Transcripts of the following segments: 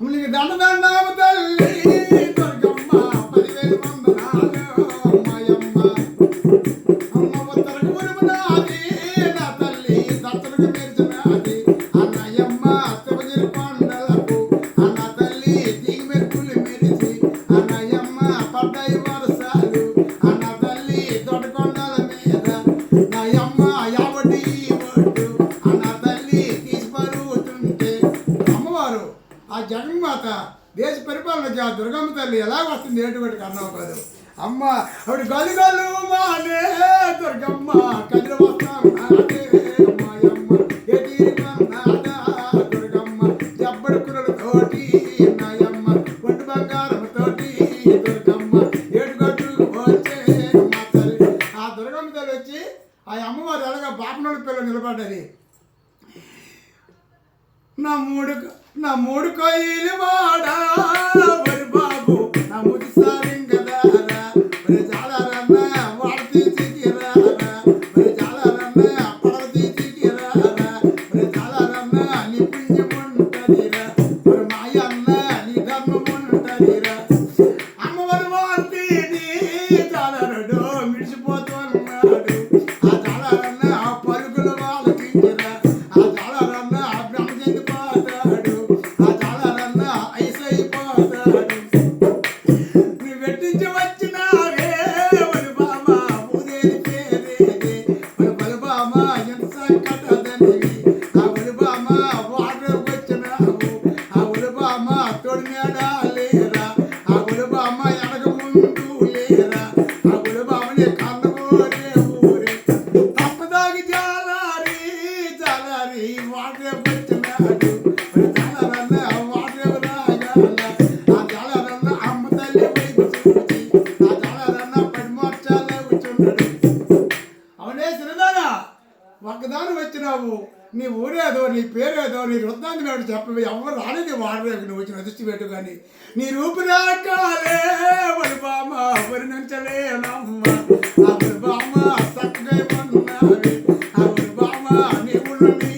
నీకు దండదండాము తల్లి పరిపాలన ఆ దుర్గమ్మ తల్లి ఎలా వస్తుంది ఏటువంటి కన్నావు కాదు. అమ్మ ఆవిడ గలు గలు మానే దుర్గమ్మ కదిలి వస్తాను నాదే దుర్గమ్మ తోటి దుర్గమ్మ ఆ దుర్గమ్మ ఆ అమ్మవారు ఎలాగా బాపనోళ్ళ పిల్ల నిలబడ్డది? నా మూడు నా మూడు కొయ్యలు వాడా నీ ఊరేదో నీ పేరేదో నీ వృత్తాంతి మేడు చెప్పవి ఎవరు రాలేదు వాడరేవి నువ్వు వచ్చిన దృష్టి పెట్టు కానీ నీ రూపు రాకాలే వరి బామ వరి నుంచలే నమ్మ. ఆ వరి బామ చక్కగా ఉన్నావి. ఆ వరి బామ నీ ఊళ్ళో నీ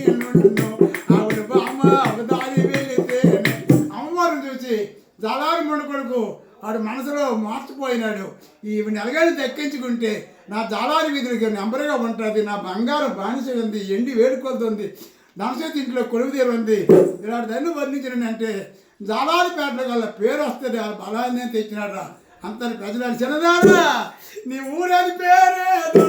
ఆ వరి బామ ఒక దారి వెళితేనే అమ్మవారిని చూసి జలారి మొండ కొడుకు వాడు మనసులో మార్చిపోయినాడు. ఈ నెలగాని దక్కించుకుంటే నా జాలారి వీధులకి నెంబర్గా ఉంటుంది నా బంగారం బానిస ఉంది ఎండి వేడుకొలుతుంది. నమసేతి ఇంట్లో కొలువు తీరు ఉంది. ఇలాంటి దాన్ని వర్ణించిన అంటే గల పేరు వస్తుంది ఆ బలాన్ని తెచ్చినాడు అంతటి ప్రజలు చిన్నదారా నీ ఊరని పేరేదో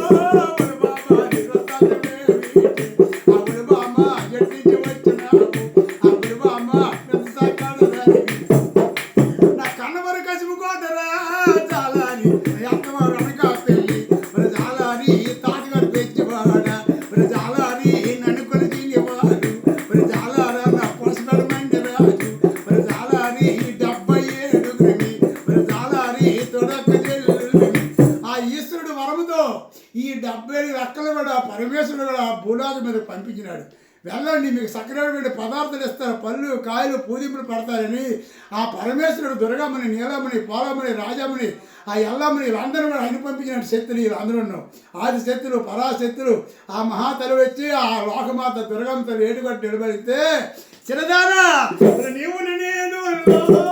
కూడా పరమేశ్వరుడు కూడా ఆ మీద పంపించినాడు. వెళ్ళండి మీకు సక్రమైన పదార్థాలు ఇస్తారు పళ్ళు కాయలు పూదింపులు పడతారని. ఆ పరమేశ్వరుడు దుర్గమ్మని నీలమ్మని పోలమ్మని రాజమ్మని ఆ ఎల్లమ్మని వీళ్ళందరూ కూడా ఆయన పంపించిన శక్తులు వీళ్ళందరూ ఆది శక్తులు పరాశక్తులు ఆ మహాతలు వచ్చి ఆ లోకమాత దుర్గమ్మతో వేటుకొట్టి నిలబడితే చిరదానా నీవు నేను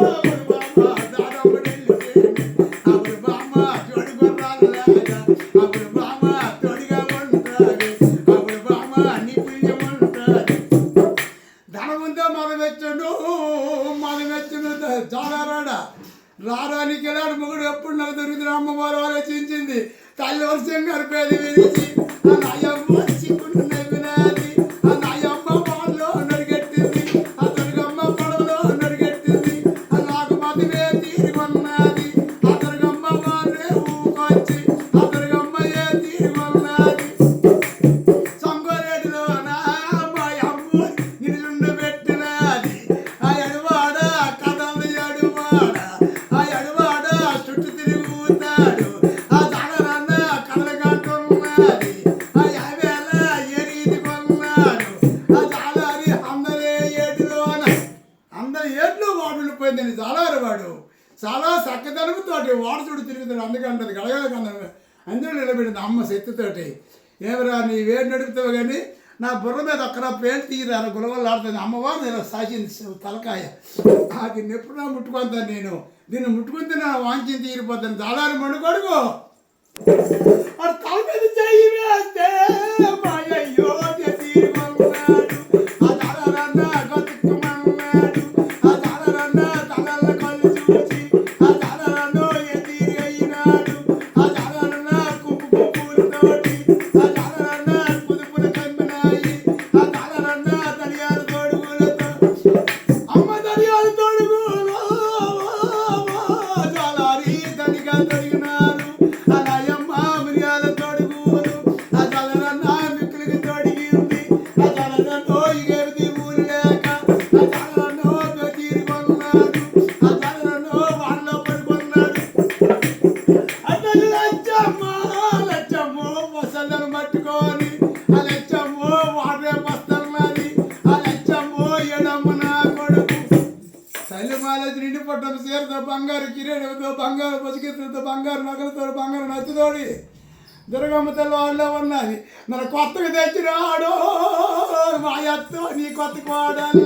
చాలారాడా జాలారాడా రారానికి వెళ్ళాడు మొగుడు ఎప్పుడు నాకు దొరికింది అమ్మవారు? ఆలోచించింది. తల్లి వర్షం గడిపేది విరిచి ఆ చక్కదనముతోటి వాడు చూడు తిరుగుతాడు అందుకంటది గడగల కన్నా అందరూ నిలబెట్టింది అమ్మ శక్తితోటి. ఏమరా నీ వేడి నడుపుతావు కానీ నా బుర్ర మీద ఒక్కరా పేరు తీయరాను గులగొల్లు ఆడుతుంది అమ్మవారు నేను సాచింది తలకాయ. నాకు దీన్ని ఎప్పుడో ముట్టుకుంటాను నేను. దీన్ని ముట్టుకుంటే నా వాంఛించి తీరిపోతాను. దాదాపు మడుకొడుకు ఆ తల మీద చెయ్యి వేస్తే శైలమాలతి నిండి పట్టం సీరతో బంగారు కిరీటంతో బంగారు పసికెత్తులతో బంగారు నగలతో బంగారు నచ్చుతోడి దుర్గమ్మ తల్లి ఉన్నది. నన్ను కొత్తగా తెచ్చినాడు మా అత్త నీ కొత్తకు వాడాలి